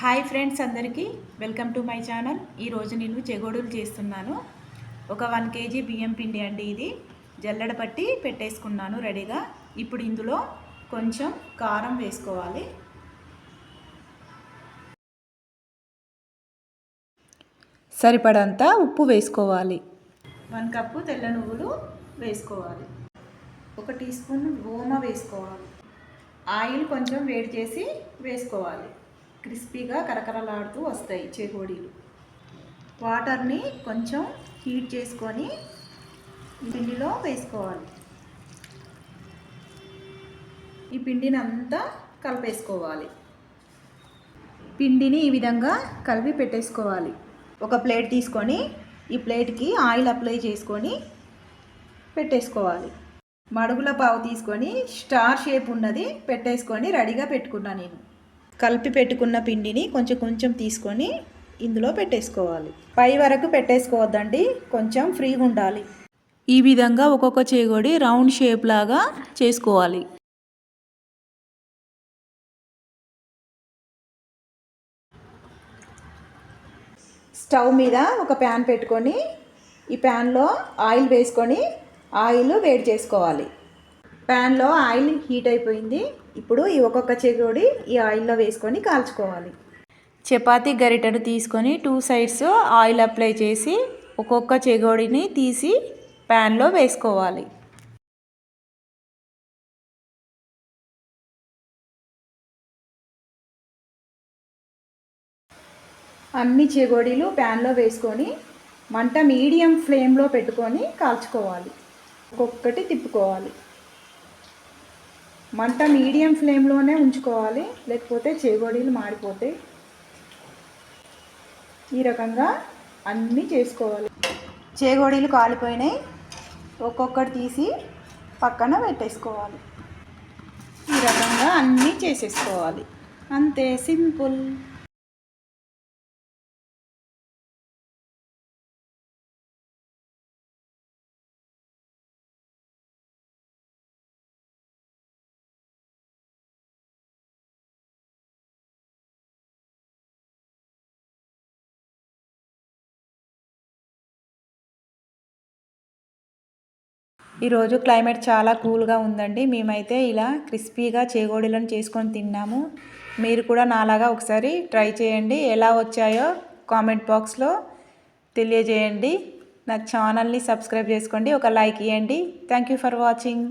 Hi friends అందరికీ. Welcome to my channel. ఈరోజు నేను చెగోడులు చేస్తున్నాను. ఒక వన్ కేజీ బియ్యం పిండి అండి ఇది. జల్లడ పట్టి పెట్టేసుకున్నాను రెడీగా. ఇప్పుడు ఇందులో కొంచెం కారం వేసుకోవాలి. సరిపడంత ఉప్పు వేసుకోవాలి. వన్ కప్పు తెల్ల నువ్వులు వేసుకోవాలి. ఒక టీ స్పూన్ ఓమ వేసుకోవాలి. ఆయిల్ కొంచెం వేడి చేసి వేసుకోవాలి. క్రిస్పీగా కరకరలాడుతూ వస్తాయి చేకోడీలు వాటర్ని కొంచెం హీట్ చేసుకొని ఈ పిండిలో వేసుకోవాలి. ఈ పిండిని అంతా కలిపేసుకోవాలి. పిండిని ఈ విధంగా కలిపి పెట్టేసుకోవాలి. ఒక ప్లేట్ తీసుకొని ఈ ప్లేట్కి ఆయిల్ అప్లై చేసుకొని పెట్టేసుకోవాలి. మడుగుల పావు తీసుకొని స్టార్ షేప్ ఉన్నది పెట్టేసుకొని రెడీగా పెట్టుకున్నాను నేను. కలిపి పెట్టుకున్న పిండిని కొంచెం కొంచెం తీసుకొని ఇందులో పెట్టేసుకోవాలి. పై వరకు పెట్టేసుకోవద్దండి కొంచెం ఫ్రీగా ఉండాలి. ఈ విధంగా ఒక్కొక్క చేగోడి రౌండ్ షేప్ లాగా చేసుకోవాలి. స్టవ్ మీద ఒక ప్యాన్ పెట్టుకొని ఈ ప్యాన్లో ఆయిల్ వేసుకొని ఆయిల్ వేడి చేసుకోవాలి. ప్యాన్లో ఆయిల్ హీట్ అయిపోయింది. ఇప్పుడు ఈ ఒక్కొక్క చెగోడి ఈ ఆయిల్లో వేసుకొని కాల్చుకోవాలి. చపాతీ గరిటెను తీసుకొని టూ సైడ్స్ ఆయిల్ అప్లై చేసి ఒక్కొక్క చెగోడిని తీసి ప్యాన్లో వేసుకోవాలి. అన్ని చెగోడీలు ప్యాన్లో వేసుకొని మంట మీడియం ఫ్లేమ్లో పెట్టుకొని కాల్చుకోవాలి. ఒక్కొక్కటి తిప్పుకోవాలి. మంట మీడియం ఫ్లేమ్లోనే ఉంచుకోవాలి. లేకపోతే చేగోడీలు మాడిపోతాయి. ఈ రకంగా అన్నీ చేసుకోవాలి. చేగోడీలు కాలిపోయినాయి. ఒక్కొక్కటి తీసి పక్కన పెట్టేసుకోవాలి. ఈ రకంగా అన్నీ చేసేసుకోవాలి. అంతే సింపుల్. ఈరోజు క్లైమేట్ చాలా కూల్గా ఉందండి. మేమైతే ఇలా క్రిస్పీగా చేగోడీలను చేసుకొని తిన్నాము. మీరు కూడా నాలాగా ఒకసారి ట్రై చేయండి. ఎలా వచ్చాయో కామెంట్ బాక్స్లో తెలియజేయండి. నా ఛానల్ని సబ్స్క్రైబ్ చేసుకోండి. ఒక లైక్ ఇవ్వండి థ్యాంక్ యూ ఫర్ వాచింగ్.